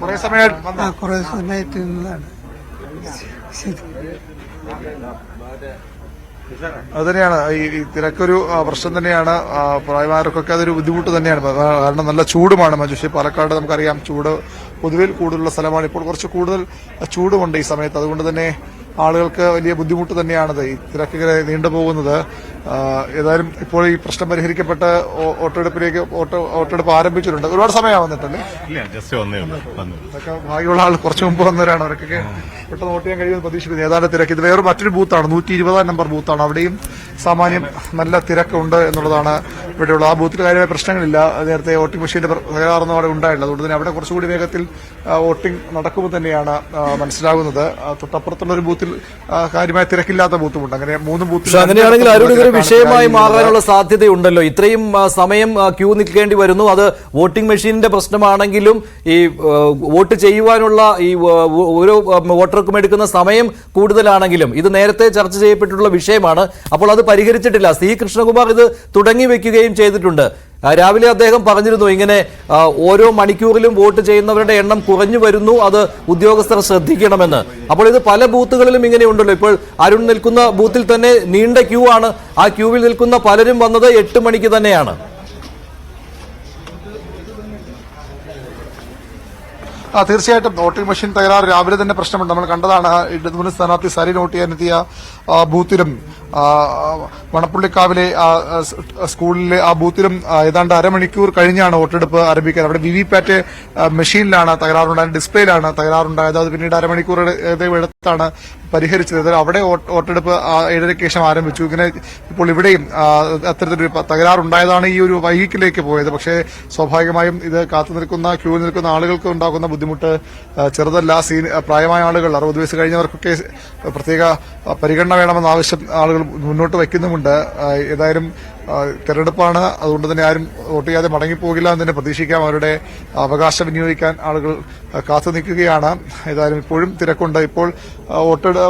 കുറെ സമയമായിട്ട്? ആ കുറെ സമയത്ത് നിന്നതാണ് അത് തന്നെയാണ്. ഈ തിരക്കൊരു പ്രശ്നം തന്നെയാണ്. പ്രായമാർക്കൊക്കെ അതൊരു ബുദ്ധിമുട്ട് തന്നെയാണ്. കാരണം നല്ല ചൂടുമാണ് മജുഷി പാലക്കാട് നമുക്കറിയാം ചൂട് പൊതുവിൽ കൂടുതലുള്ള സ്ഥലമാണ്. ഇപ്പോൾ കുറച്ച് കൂടുതൽ ചൂടുമുണ്ട് ഈ സമയത്ത്. അതുകൊണ്ട് തന്നെ ആളുകൾക്ക് വലിയ ബുദ്ധിമുട്ട് തന്നെയാണത്. ഈ തിരക്കിങ്ങനെ നീണ്ടുപോകുന്നത്. ഏതായാലും ഇപ്പോൾ ഈ പ്രശ്നം പരിഹരിക്കപ്പെട്ട് വോട്ടെടുപ്പിലേക്ക് വോട്ട് വോട്ടെടുപ്പ് ആരംഭിച്ചിട്ടുണ്ട്. ഒരുപാട് സമയം വന്നിട്ടല്ലേ ഇല്ല ജസ്റ്റ് വന്നേ ഉള്ളൂ. വന്നു ഇതൊക്കെ ഭാഗ്യമുള്ള ആൾ കുറച്ച് മുമ്പ് വന്നവരാണ്. അവർക്കൊക്കെ പെട്ടെന്ന് വോട്ട് ചെയ്യാൻ കഴിയുമെന്ന് പ്രതീക്ഷിക്കുന്നത് ഏതാണ്ട് തിരക്ക്. ഇത് വേറെ മറ്റൊരു ബൂത്താണ് നൂറ്റി ഇരുപതാം നമ്പർ ബൂത്താണ് അവിടെയും സാമാന്യം നല്ല തിരക്കുണ്ട് എന്നുള്ളതാണ് ഇവിടെയുള്ള. ആ ബൂത്തിൽ കാര്യമായ പ്രശ്നങ്ങളില്ല. നേരത്തെ വോട്ടിംഗ് മെഷീന്റെ തകരാറൊന്നും അവിടെ ഉണ്ടായില്ല അതുകൊണ്ട് തന്നെ അവിടെ കുറച്ചുകൂടി വേഗത്തിൽ വോട്ടിംഗ് നടക്കുമ്പോൾ തന്നെയാണ് മനസ്സിലാകുന്നത്. തൊട്ടപ്പുറത്തുള്ള ഒരു ബൂത്തിൽ കാര്യമായ തിരക്കില്ലാത്ത ബൂത്തുമുണ്ട്. അങ്ങനെ മൂന്ന് ബൂത്തിൽ അങ്ങനെയാണെങ്കിൽ ഇതൊരു വിഷയമായി മാറാനുള്ള സാധ്യതയുണ്ടല്ലോ. ഇത്രയും സമയം ക്യൂ നിൽക്കേണ്ടി വരുന്നു. അത് വോട്ടിംഗ് മെഷീനിന്റെ പ്രശ്നമാണെങ്കിലും ഈ വോട്ട് ചെയ്യുവാനുള്ള ഈ ഓരോ വോട്ടർക്കും എടുക്കുന്ന സമയം കൂടുതലാണെങ്കിലും ഇത് നേരത്തെ ചർച്ച ചെയ്യപ്പെട്ടിട്ടുള്ള വിഷയമാണ്. അപ്പോൾ അത് പരിഹരിച്ചിട്ടില്ല. സി. കൃഷ്ണകുമാർ ഇത് തുടങ്ങി വെക്കുകയും ചെയ്തിട്ടുണ്ട്. രാവിലെ അദ്ദേഹം പറഞ്ഞിരുന്നു ഇങ്ങനെ ഓരോ മണിക്കൂറിലും വോട്ട് ചെയ്യുന്നവരുടെ എണ്ണം കുറഞ്ഞു വരുന്നു. അത് ഉദ്യോഗസ്ഥർ ശ്രദ്ധിക്കണമെന്ന്. അപ്പോൾ ഇത് പല ബൂത്തുകളിലും ഇങ്ങനെ ഉണ്ടല്ലോ. ഇപ്പോൾ അരുൺ നിൽക്കുന്ന ബൂത്തിൽ തന്നെ നീണ്ട ക്യൂ ആണ്. ആ ക്യൂവിൽ നിൽക്കുന്ന പലരും വന്നത് എട്ട് മണിക്ക് തന്നെയാണ്. ആ തീർച്ചയായിട്ടും വോട്ടിംഗ് മെഷീൻ തകരാറ് രാവിലെ തന്നെ പ്രശ്നമുണ്ട്. നമ്മൾ കണ്ടതാണ്. ഇടതുമുന്നണി സ്ഥാനാർത്ഥി സരി നോട്ട് ചെയ്യാനെത്തിയ ബൂത്തിലും ആ, വണപ്പുള്ളിക്കാവിലെ ആ, സ്കൂളിലെ ആ ബൂത്തിലും ഏതാണ്ട് അരമണിക്കൂർ കഴിഞ്ഞാണ് വോട്ടെടുപ്പ് ആരംഭിക്കാൻ. അവിടെ വി വി പാറ്റ് മെഷീനിലാണ് തകരാറുണ്ടായത് ഡിസ്പ്ലേയിലാണ് തകരാറുണ്ടായത്. അത് പിന്നീട് അരമണിക്കൂർ എടുത്താണ് പരിഹരിച്ചത്. അവിടെ വോട്ട് വോട്ടെടുപ്പ് ഏഴരയ്ക്ക് ശേഷം ആരംഭിച്ചു. ഇങ്ങനെ ഇപ്പോൾ ഇവിടെയും അത്തരത്തിലൊരു തകരാറുണ്ടായതാണ് ഈ ഒരു വൈകിക്കിലേക്ക് പോയത്. പക്ഷേ സ്വാഭാവികമായും ഇത് കാത്തു നിൽക്കുന്ന ക്യൂ നിൽക്കുന്ന ആളുകൾക്ക് ഉണ്ടാകുന്ന ബുദ്ധിമുട്ട് ചെറുതല്ല. പ്രായമായ ആളുകൾ അറുപത് വയസ്സ് കഴിഞ്ഞവർക്കൊക്കെ പ്രത്യേക പരിഗണന വേണമെന്ന ആവശ്യം ആളുകൾ മുന്നോട്ട് വയ്ക്കുന്നുമുണ്ട്. ഏതായാലും തെരഞ്ഞെടുപ്പാണ്. അതുകൊണ്ട് തന്നെ ആരും വോട്ട് ചെയ്യാതെ മടങ്ങിപ്പോകില്ല എന്ന് തന്നെ പ്രതീക്ഷിക്കാം. അവരുടെ അവകാശം വിനിയോഗിക്കാൻ ആളുകൾ കാത്തു നിൽക്കുകയാണ്. ഏതായാലും ഇപ്പോഴും തിരക്കുണ്ട്. ഇപ്പോൾ വോട്ട് വോട്ടെടു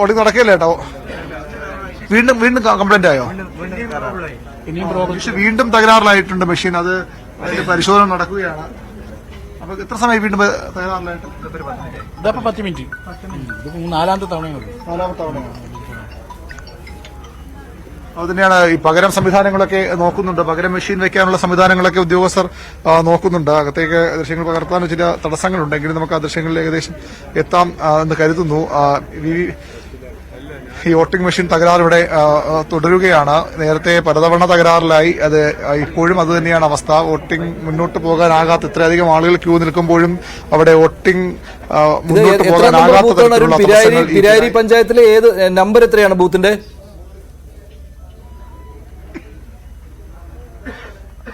ഓടി നടക്കില്ല കേട്ടോ വീണ്ടും വീണ്ടും കംപ്ലൈന്റ് ആയോ? വീണ്ടും തകരാറിലായിട്ടുണ്ട് മെഷീൻ. അത് പരിശോധന നടക്കുകയാണ്. അപ്പൊ എത്ര സമയം വീണ്ടും തകരാറിലായിട്ട്? പത്ത് മിനിറ്റ്. നാലാമത്തെ തവണയാണ് നാലാമത്തെ തവണയാണ്. തന്നെയാണ് ഈ പകരം സംവിധാനങ്ങളൊക്കെ നോക്കുന്നുണ്ട്. പകരം മെഷീൻ വെക്കാനുള്ള സംവിധാനങ്ങളൊക്കെ ഉദ്യോഗസ്ഥർ നോക്കുന്നുണ്ട്. അകത്തേക്ക് ദൃശ്യങ്ങൾ പകർത്താനും ചില തടസ്സങ്ങളുണ്ടെങ്കിലും നമുക്ക് ആ ദൃശ്യങ്ങളിൽ ഏകദേശം എത്താം എന്ന് കരുതുന്നു. ഈ- വോട്ടിംഗ് മെഷീൻ തകരാർ ഇവിടെ ആ, ആ, തുടരുകയാണ്. നേരത്തെ പലതവണ തകരാറിലായി. അത് ഇപ്പോഴും അത് തന്നെയാണ് അവസ്ഥ. വോട്ടിംഗ് മുന്നോട്ട് പോകാനാകാത്ത ഇത്രയധികം ആളുകൾ ക്യൂ നിൽക്കുമ്പോഴും അവിടെ വോട്ടിംഗ് മുന്നോട്ട് പോകാനാകാത്ത തരത്തിലുള്ള പഞ്ചായത്തിലെ ഏത് നമ്പർ എത്രയാണ് ബൂത്തിന്റെ?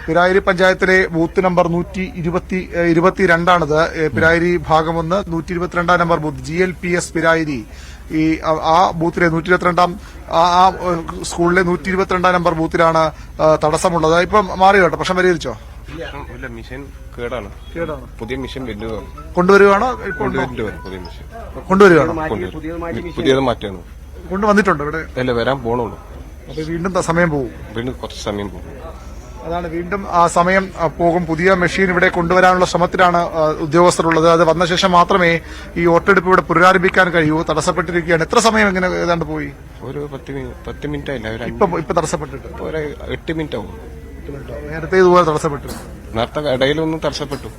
പിരായിരി പഞ്ചായത്തിലെ ബൂത്ത് നമ്പർ നൂറ്റി ഇരുപത്തി ഇരുപത്തിരണ്ടാണിത്. പിരായിരി ഭാഗം ഒന്ന് നൂറ്റി ഇരുപത്തിരണ്ടാം number booth. G L P S Pirayiri. ഈ ആ- ബൂത്തിലെ നൂറ്റി ഇരുപത്തിരണ്ടാം ആ ആ, സ്കൂളിലെ നൂറ്റി ഇരുപത്തിരണ്ടാം നമ്പർ ബൂത്തിലാണ് തടസ്സമുള്ളത്. ഇപ്പം മാറി കേട്ടോ. പ്രശ്നം പരിഹരിച്ചോ? ഇല്ല. മിഷൻ കേടാണ്. പുതിയ മിഷൻ? കൊണ്ടുവരും പുതിയ മിഷൻ. കൊണ്ടുവരികയാണോ കൊണ്ടുവരും. പുതിയത് മാറ്റാണ് കൊണ്ടുവന്നിട്ടുണ്ട് ഇവിടെ? അല്ല വരാൻ പോണുള്ളൂ. അപ്പൊ വീണ്ടും സമയം പോകും വീണ്ടും കുറച്ച് സമയം പോകും അതാണ് വീണ്ടും ആ സമയം പോകും. പുതിയ മെഷീൻ ഇവിടെ കൊണ്ടുവരാനുള്ള ശ്രമത്തിലാണ് ഉദ്യോഗസ്ഥരുള്ളത്. അത് വന്ന ശേഷം മാത്രമേ ഈ വോട്ടെടുപ്പ് ഇവിടെ പുനരാരംഭിക്കാൻ കഴിയൂ. തടസ്സപ്പെട്ടിരിക്കുകയാണ്. എത്ര സമയം ഇങ്ങനെ ഏതാണ്ട് പോയി? ഒരു പത്ത് മിനിറ്റ് പത്ത് മിനിറ്റ് ആയില്ല ഇപ്പൊ ഇപ്പൊ തടസ്സപ്പെട്ടിട്ട്. ഒരു എട്ട് മിനിറ്റ് ആവും. നേരത്തെ ഇതുപോലെ തടസ്സപ്പെട്ടു. നേരത്തെ ഇടയിലൊന്നും തടസ്സപ്പെട്ടു.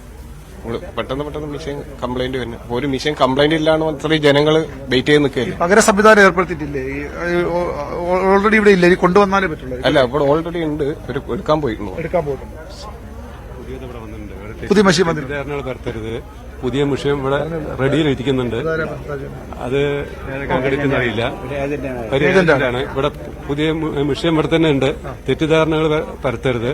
പെട്ടെന്ന് പെട്ടെന്ന് മിഷൻ കംപ്ലൈന്റ് വരുന്നു ഒരു മിഷൻ കംപ്ലൈന്റ് ഇല്ലാണ്ട് മാത്രമേ ജനങ്ങൾ വെയിറ്റ് ചെയ്ത് നിൽക്കുകയല്ലേ പകര സംവിധാനം ഏർപ്പെടുത്തിയിട്ടില്ലേ? ഓൾറെഡി ഇവിടെ ഇല്ല. കൊണ്ടുവന്നാലേ പറ്റുള്ളൂ. അല്ല ഇവിടെ ഓൾറെഡി ഉണ്ട്. ഒരു എടുക്കാൻ പോയിട്ടുണ്ട്. എടുക്കാൻ പോയിട്ടുണ്ട്. പുതിയത് ഇവിടെ വന്നിട്ടുണ്ട്. പുതിയ മെഷീൻ പരത്തരുത് പുതിയ വിഷയം ഇവിടെ റെഡിയിൽ ഇരിക്കുന്നുണ്ട് അത് പങ്കെടുക്കുന്നറിയില്ല. അറിയില്ല പരിഹാരത്തിലാണ് ഇവിടെ പുതിയ വിഷയം ഇവിടെ തന്നെ ഉണ്ട്. തെറ്റിദ്ധാരണകൾ പരത്തരുത്.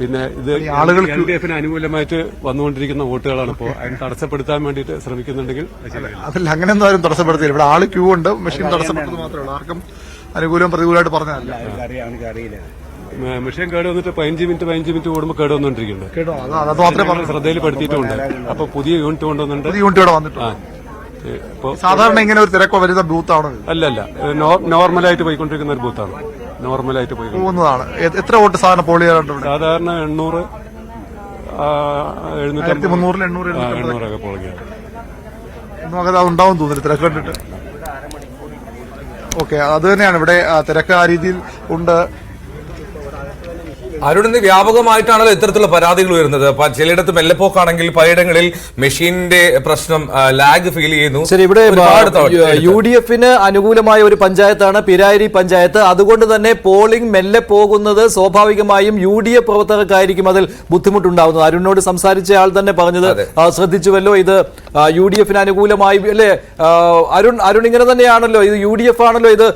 പിന്നെ ഇത് ആളുകൾ എൽ ഡി എഫിന് അനുകൂലമായിട്ട് വന്നുകൊണ്ടിരിക്കുന്ന വോട്ടുകളാണ് ഇപ്പോൾ അതിന് തടസ്സപ്പെടുത്താൻ വേണ്ടിയിട്ട് ശ്രമിക്കുന്നുണ്ടെങ്കിൽ അതിൽ. അതല്ല അങ്ങനെയൊന്നും ആരും തടസ്സപ്പെടുത്തില്ല ഇവിടെ ആൾ ക്യൂ ഉണ്ട്. മെഷീൻ തടസ്സപ്പെടുന്നത് മാത്രമേ ഉള്ളൂ. ആർക്കും അനുകൂലം പ്രതികൂലമായിട്ട് പറഞ്ഞതല്ല. മ- മിഷൻ കേട് വന്നിട്ട് പതിനഞ്ച് മിനിറ്റ് പതിനഞ്ച് മിനിറ്റ് കൂടുമ്പോൾ കേട് വന്നുകൊണ്ടിരിക്കുന്നുണ്ട് പറഞ്ഞു ശ്രദ്ധയിൽപ്പെടുത്തിയിട്ടുണ്ട് അപ്പൊ പുതിയ യൂണിറ്റ് കൊണ്ടുവന്നിട്ടുണ്ട്. പുതിയ യൂണിറ്റ് ഇവിടെ വന്നിട്ടുണ്ട്. ആ. ഇപ്പോൾ സാധാരണ ഇങ്ങനെ ഒരു തിരക്കോ വരുന്ന ബൂത്ത് ഇത്? അല്ലല്ല. അല്ല നോർമലായിട്ട് പോയിക്കൊണ്ടിരിക്കുന്ന ഒരു ബൂത്താണ്. നോർമലായിട്ട് പോയി പോകുന്നതാണ്. എത്ര വോട്ട് സാധാരണ പോൾ ചെയ്യാറുണ്ട് ഇവിടെ? സാധാരണ എണ്ണൂറ് മുന്നൂറിൽ എണ്ണൂറൊക്കെ അങ്ങനെ ഉണ്ടാവും തോന്നില്ല തിരക്ക് കണ്ടിട്ട്. ഓക്കെ അത് തന്നെയാണ്. ഇവിടെ തിരക്ക് ആ രീതിയിൽ ഉണ്ട്. അരുൺ ഇന്ന് വ്യാപകമായിട്ടാണല്ലോ ഇത്തരത്തിലുള്ള പരാതികൾ വരുന്നത് ചിലയിടത്ത് മെല്ലെപ്പോക്കാണെങ്കിൽ പലയിടങ്ങളിൽ മെഷീന്റെ പ്രശ്നം ലാഗ് ഫീൽ ചെയ്യുന്നു. ശരി ഇവിടെ യു ഡി എഫിന് അനുകൂലമായ ഒരു പഞ്ചായത്താണ് പിരാരി പഞ്ചായത്ത്. അതുകൊണ്ട് തന്നെ പോളിംഗ് മെല്ലെ പോകുന്നത് സ്വാഭാവികമായും യു ഡി എഫ് പ്രവർത്തകർക്കായിരിക്കും അതിൽ ബുദ്ധിമുട്ടുണ്ടാവുന്നത്. അരുണിനോട് സംസാരിച്ച ആൾ തന്നെ പറഞ്ഞത് ശ്രദ്ധിച്ചുവല്ലോ. ഇത് യു ഡി എഫിന് അനുകൂലമായി അല്ലേ? അരുൺ അരുൺ ഇങ്ങനെ തന്നെയാണല്ലോ. ഇത് യു ഡി എഫ് ആണല്ലോ ഇത്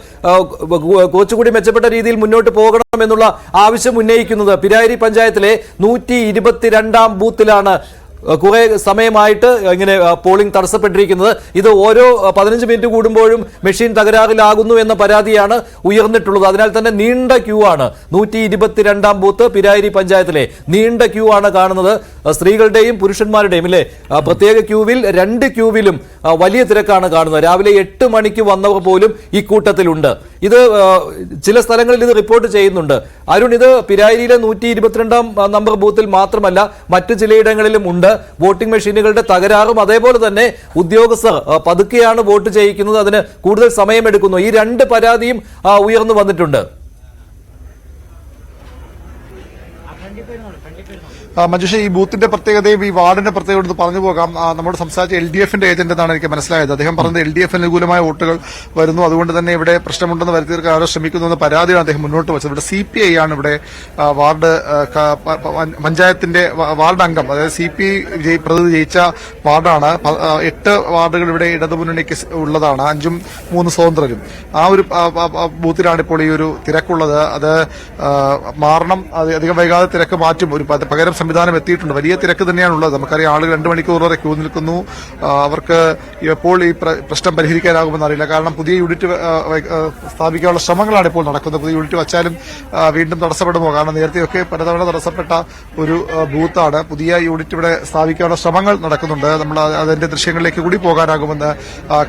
കുറച്ചുകൂടി മെച്ചപ്പെട്ട രീതിയിൽ മുന്നോട്ട് പോകണം എന്നുള്ള ആവശ്യം ഉന്നയിക്കുന്നത് പിരാരി പഞ്ചായത്തിലെ നൂറ്റി ഇരുപത്തിരണ്ടാം ബൂത്തിലാണ് കുറെ സമയമായിട്ട് ഇങ്ങനെ പോളിംഗ് തടസ്സപ്പെട്ടിരിക്കുന്നത്. ഇത് ഓരോ പതിനഞ്ച് മിനിറ്റ് കൂടുമ്പോഴും മെഷീൻ തകരാറിലാകുന്നു എന്ന പരാതിയാണ് ഉയർന്നിട്ടുള്ളത്. അതിനാൽ തന്നെ നീണ്ട ക്യൂ ആണ്. നൂറ്റി ഇരുപത്തിരണ്ടാം ബൂത്ത് പിരായിരി പഞ്ചായത്തിലെ നീണ്ട ക്യൂ ആണ് കാണുന്നത്. സ്ത്രീകളുടെയും പുരുഷന്മാരുടെയും ഇല്ലേ? പ്രത്യേക ക്യൂവിൽ രണ്ട് ക്യൂവിലും വലിയ തിരക്കാണ് കാണുന്നത്. രാവിലെ എട്ട് മണിക്ക് വന്നവർ പോലും ഈ കൂട്ടത്തിലുണ്ട്. ഇത് ചില സ്ഥലങ്ങളിൽ ഇത് റിപ്പോർട്ട് ചെയ്യുന്നുണ്ട്. അരുൺ ഇത് പിരായിരിയിലെ നൂറ്റി ഇരുപത്തിരണ്ടാം നമ്പർ ബൂത്തിൽ മാത്രമല്ല മറ്റു ചിലയിടങ്ങളിലും ഉണ്ട്. വോട്ടിംഗ് മെഷീനുകളുടെ തകരാറും അതേപോലെ തന്നെ ഉദ്യോഗസ്ഥർ പതുക്കെയാണ് വോട്ട് ചെയ്യിക്കുന്നത്. അതിന് കൂടുതൽ സമയമെടുക്കുന്നു. ഈ രണ്ട് പരാതിയും ഉയർന്നു വന്നിട്ടുണ്ട്. മഞ്ജുഷ ഈ ബൂത്തിന്റെ പ്രത്യേകതയും ഈ വാർഡിന്റെ പ്രത്യേകത പറഞ്ഞു പോകാം. നമ്മുടെ സംസാരിച്ച എൽ ഡി എഫിന്റെ ഏജന്റ് എന്നാണ് എനിക്ക് മനസ്സിലായത്. അദ്ദേഹം പറഞ്ഞത് എൽ ഡി എഫ് അനുകൂലമായ വോട്ടുകൾ വരുന്നു. അതുകൊണ്ട് തന്നെ ഇവിടെ പ്രശ്നമുണ്ടെന്ന് വരുത്തി തീർക്കാൻ ആരോ ശ്രമിക്കുന്നു എന്ന പരാതിയാണ് അദ്ദേഹം മുന്നോട്ട് വെച്ചത്. ഇവിടെ സി പി ഐ ആണ് ഇവിടെ വാർഡ് പഞ്ചായത്തിന്റെ വാർഡ് അംഗം. അതായത് സി പി ഐ പ്രതിനിധി ജയിച്ച വാർഡാണ്. എട്ട് വാർഡുകൾ ഇവിടെ ഇടതുമുന്നണിക്ക് ഉള്ളതാണ്. അഞ്ചും മൂന്ന് സ്വതന്ത്രരും. ആ ഒരു ബൂത്തിലാണ് ഇപ്പോൾ ഈ ഒരു തിരക്കുള്ളത്. അത് മാറണം. അധികം വൈകാതെ തിരക്ക് മാറ്റും. ഒരു പകരം സംവിധാനം എത്തിയിട്ടുണ്ട്. വലിയ തിരക്ക് തന്നെയാണ് ഉള്ളത്. നമുക്കറിയാം ആളുകൾ രണ്ട് മണിക്കൂർ വരെ ക്യൂ നിൽക്കുന്നു. അവർക്ക് എപ്പോൾ ഈ പ്ര- പ്രശ്നം പരിഹരിക്കാനാകുമെന്ന് അറിയില്ല. കാരണം പുതിയ യൂണിറ്റ് സ്ഥാപിക്കാനുള്ള ശ്രമങ്ങളാണ് ഇപ്പോൾ നടക്കുന്നത്. പുതിയ യൂണിറ്റ് വച്ചാലും വീണ്ടും തടസ്സപ്പെടുമോ? കാരണം നേരത്തെയൊക്കെ പലതവണ തടസ്സപ്പെട്ട ഒരു ബൂത്താണ്. പുതിയ യൂണിറ്റ് ഇവിടെ സ്ഥാപിക്കാനുള്ള ശ്രമങ്ങൾ നടക്കുന്നുണ്ട്. നമ്മൾ അതിന്റെ ദൃശ്യങ്ങളിലേക്ക് കൂടി പോകാനാകുമെന്ന്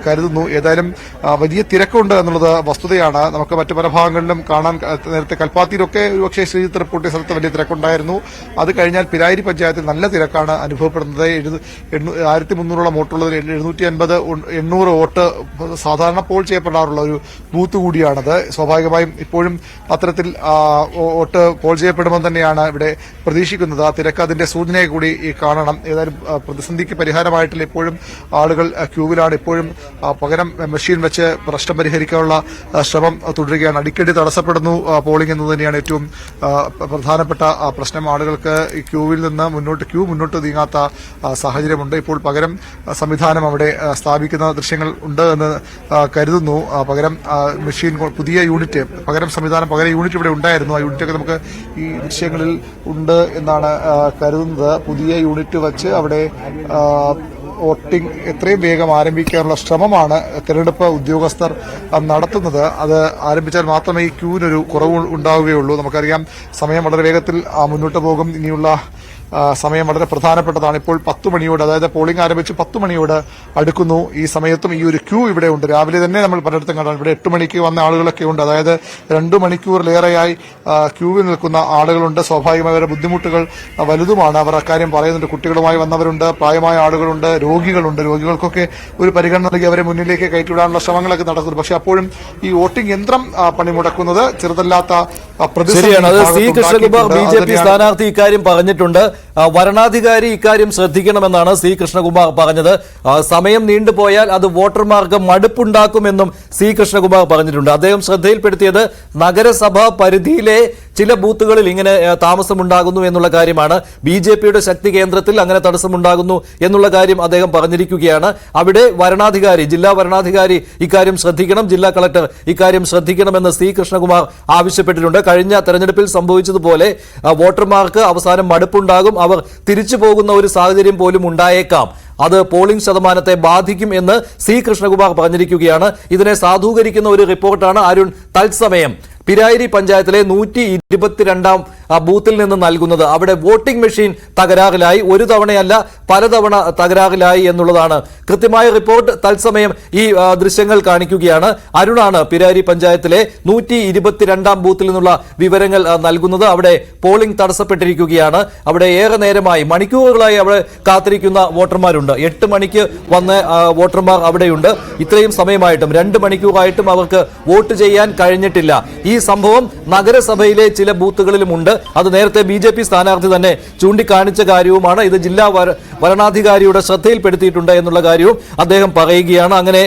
കരുതുന്നു. ഏതായാലും വലിയ തിരക്കുണ്ട് എന്നുള്ളത് വസ്തുതയാണ്. നമുക്ക് മറ്റു പല ഭാഗങ്ങളിലും കാണാൻ നേരത്തെ കൽപ്പാത്തിയിലൊക്കെ ഒരുപക്ഷെ ശ്രീജിത്ത് റിപ്പോർട്ട് സ്ഥലത്ത് വലിയ തിരക്കുണ്ടായിരുന്നു. അത് കഴിഞ്ഞാൽ പിരാരി പഞ്ചായത്തിൽ നല്ല തിരക്കാണ് അനുഭവപ്പെടുന്നത്. ആയിരത്തി മുന്നൂറോളം വോട്ടുള്ളതിൽ എഴുന്നൂറ്റി അൻപത് എണ്ണൂറ് വോട്ട് സാധാരണ പോൾ ചെയ്യപ്പെടാറുള്ള ഒരു ബൂത്ത് കൂടിയാണത്. സ്വാഭാവികമായും ഇപ്പോഴും അത്തരത്തിൽ വോട്ട് പോൾ ചെയ്യപ്പെടുമെന്ന് തന്നെയാണ് ഇവിടെ പ്രതീക്ഷിക്കുന്നത്. ആ തിരക്ക് അതിന്റെ സൂചനയെ കൂടി കാണണം. ഏതായാലും പ്രതിസന്ധിക്ക് പരിഹാരമായിട്ടില്ല. ഇപ്പോഴും ആളുകൾ ക്യൂവിലാണ് ഇപ്പോഴും പകരം മെഷീൻ വെച്ച് പ്രശ്നം പരിഹരിക്കാനുള്ള ശ്രമം തുടരുകയാണ്. അടിക്കടി തടസ്സപ്പെടുന്നു പോളിംഗ് എന്ന് തന്നെയാണ് ഏറ്റവും പ്രധാനപ്പെട്ട പ്രശ്നം. ആളുകൾക്ക് ക്യൂവിൽ നിന്ന് മുന്നോട്ട് ക്യൂ മുന്നോട്ട് നീങ്ങാത്ത സാഹചര്യമുണ്ട്. ഇപ്പോൾ പകരം സംവിധാനം അവിടെ സ്ഥാപിക്കുന്ന ദൃശ്യങ്ങൾ ഉണ്ട് എന്ന് കരുതുന്നു. പകരം മെഷീൻ പുതിയ യൂണിറ്റ് പകരം സംവിധാനം പകരം യൂണിറ്റ് ഇവിടെ ഉണ്ടായിരുന്നു. ആ യൂണിറ്റൊക്കെ നമുക്ക് ഈ ദൃശ്യങ്ങളിൽ ഉണ്ട് എന്നാണ് കരുതുന്നത്. പുതിയ യൂണിറ്റ് വച്ച് അവിടെ വോട്ടിംഗ് എത്രയും വേഗം ആരംഭിക്കാനുള്ള ശ്രമമാണ് തെരഞ്ഞെടുപ്പ് ഉദ്യോഗസ്ഥർ നടത്തുന്നത്. അത് ആരംഭിച്ചാൽ മാത്രമേ ഈ ക്യൂവിനൊരു കുറവ് ഉണ്ടാവുകയുള്ളൂ. നമുക്കറിയാം സമയം വളരെ വേഗത്തിൽ മുന്നോട്ട് പോകും. ഇനിയുള്ള സമയം വളരെ പ്രധാനപ്പെട്ടതാണ്. ഇപ്പോൾ പത്ത് മണിയോട് അതായത് പോളിംഗ് ആരംഭിച്ച് പത്ത് മണിയോട് അടുക്കുന്നു. ഈ സമയത്തും ഈ ഒരു ക്യൂ ഇവിടെ ഉണ്ട്. രാവിലെ തന്നെ നമ്മൾ പലയിടത്തും കണ്ടാണ്. ഇവിടെ എട്ട് മണിക്ക് വന്ന ആളുകളൊക്കെ ഉണ്ട്. അതായത് രണ്ടു മണിക്കൂറിലേറെയായി ക്യൂവിൽ നിൽക്കുന്ന ആളുകളുണ്ട്. സ്വാഭാവികമായി അവരുടെ ബുദ്ധിമുട്ടുകൾ വലുതുമാണ്. അവർ അക്കാര്യം പറയുന്നുണ്ട്. കുട്ടികളുമായി വന്നവരുണ്ട്. പ്രായമായ ആളുകളുണ്ട്. രോഗികളുണ്ട്. രോഗികൾക്കൊക്കെ ഒരു പരിഗണന നൽകി അവരെ മുന്നിലേക്ക് കയറ്റിവിടാനുള്ള ശ്രമങ്ങളൊക്കെ നടക്കുന്നു. പക്ഷെ അപ്പോഴും ഈ വോട്ടിംഗ് യന്ത്രം പണിമുടക്കുന്നത് ചെറുതല്ലാത്ത ശരിയാണ്. അത് C. Krishnakumar B. J P സ്ഥാനാർത്ഥി ഇക്കാര്യം പറഞ്ഞിട്ടുണ്ട്. വരണാധികാരി ഇക്കാര്യം ശ്രദ്ധിക്കണമെന്നാണ് സി കൃഷ്ണകുമാർ പറഞ്ഞത്. സമയം നീണ്ടുപോയാൽ അത് വോട്ടർമാർക്ക് മടുപ്പുണ്ടാക്കുമെന്നും സി കൃഷ്ണകുമാർ പറഞ്ഞിട്ടുണ്ട്. അദ്ദേഹം ശ്രദ്ധയിൽപ്പെടുത്തിയത് നഗരസഭാ പരിധിയിലെ ചില ബൂത്തുകളിൽ ഇങ്ങനെ താമസമുണ്ടാകുന്നു എന്നുള്ള കാര്യമാണ്. ബി ജെ പിയുടെ ശക്തി കേന്ദ്രത്തിൽ അങ്ങനെ തടസ്സമുണ്ടാകുന്നു എന്നുള്ള കാര്യം അദ്ദേഹം പറഞ്ഞിരിക്കുകയാണ്. അവിടെ വരണാധികാരി ജില്ലാ വരണാധികാരി ഇക്കാര്യം ശ്രദ്ധിക്കണം. ജില്ലാ കളക്ടർ ഇക്കാര്യം ശ്രദ്ധിക്കണമെന്ന് സി കൃഷ്ണകുമാർ ആവശ്യപ്പെട്ടിട്ടുണ്ട്. കഴിഞ്ഞ തെരഞ്ഞെടുപ്പിൽ സംഭവിച്ചതുപോലെ വോട്ടർമാർക്ക് അവസാനം മടുപ്പുണ്ടാകും. അവർ തിരിച്ചു പോകുന്ന ഒരു സാഹചര്യം പോലും ഉണ്ടായേക്കാം. അത് പോളിംഗ് ശതമാനത്തെ ബാധിക്കും എന്ന് സി. കൃഷ്ണകുമാർ പറഞ്ഞിരിക്കുകയാണ്. ഇതിനെ സാധൂകരിക്കുന്ന ഒരു റിപ്പോർട്ടാണ് അരുൺ തത്സമയം. പിരായിരി പഞ്ചായത്തിലെ നൂറ്റി ഇരുപത്തിരണ്ടാം ബൂത്തിൽ നിന്ന് നൽകുന്നത്. അവിടെ വോട്ടിംഗ് മെഷീൻ തകരാറിലായി. ഒരു തവണയല്ല പലതവണ തകരാറിലായി എന്നുള്ളതാണ്. കൃത്യമായ റിപ്പോർട്ട് തത്സമയം ഈ ദൃശ്യങ്ങൾ കാണിക്കുകയാണ്. അരുണാണ് പിരാരി പഞ്ചായത്തിലെ നൂറ്റി ഇരുപത്തിരണ്ടാം ബൂത്തിൽ നിന്നുള്ള വിവരങ്ങൾ നൽകുന്നത്. അവിടെ പോളിംഗ് തടസ്സപ്പെട്ടിരിക്കുകയാണ്. അവിടെ ഏറെ നേരമായി മണിക്കൂറുകളായി അവിടെ കാത്തിരിക്കുന്ന വോട്ടർമാരുണ്ട്. എട്ട് മണിക്ക് വന്ന വോട്ടർമാർ അവിടെയുണ്ട്. ഇത്രയും സമയമായിട്ടും രണ്ട് മണിക്കൂറായിട്ടും അവർക്ക് വോട്ട് ചെയ്യാൻ കഴിഞ്ഞിട്ടില്ല. ഈ സംഭവം നഗരസഭയിലെ ചില ബൂത്തുകളിലുമുണ്ട്. അത് നേരത്തെ ബി ജെ പി സ്ഥാനാർത്ഥി തന്നെ ചൂണ്ടിക്കാണിച്ച കാര്യവുമാണ്. ഇത് ജില്ലാ ഭരണാധികാരിയുടെ വരണാധികാരിയുടെ ശ്രദ്ധയിൽപ്പെടുത്തിയിട്ടുണ്ട് എന്നുള്ള കാര്യവും അദ്ദേഹം പറയുകയാണ്. അങ്ങനെ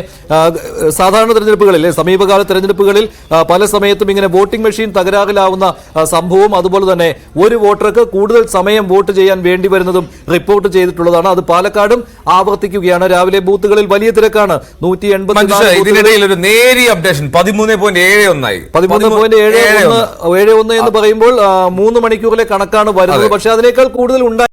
സാധാരണ തെരഞ്ഞെടുപ്പുകളിൽ സമീപകാല തെരഞ്ഞെടുപ്പുകളിൽ പല സമയത്തും ഇങ്ങനെ വോട്ടിംഗ് മെഷീൻ തകരാറിലാവുന്ന സംഭവം സംഭവവും അതുപോലെ തന്നെ ഒരു വോട്ടർക്ക് കൂടുതൽ സമയം വോട്ട് ചെയ്യാൻ വേണ്ടി വരുന്നതും റിപ്പോർട്ട് ചെയ്തിട്ടുള്ളതാണ്. അത് പാലക്കാടും ആവർത്തിക്കുകയാണ്. രാവിലെ ബൂത്തുകളിൽ വലിയ തിരക്കാണ്. നൂറ്റി എൺപത് ഇതിനിടയിൽ ഒരു നേരിയ അപ്ഡേഷൻ. പതിമൂന്ന് പോയിന്റ് ഏഴ് ഒന്നായി. പതിമൂന്ന് പോയിന്റ് ഏഴ് ഒന്ന് ഏഴ് ഒന്ന്. എന്ന് പറയുമ്പോൾ മൂന്ന് മണിക്കൂറിലെ കണക്കാണ് വരുന്നത്. പക്ഷെ അതിനേക്കാൾ കൂടുതൽ ഉണ്ടായി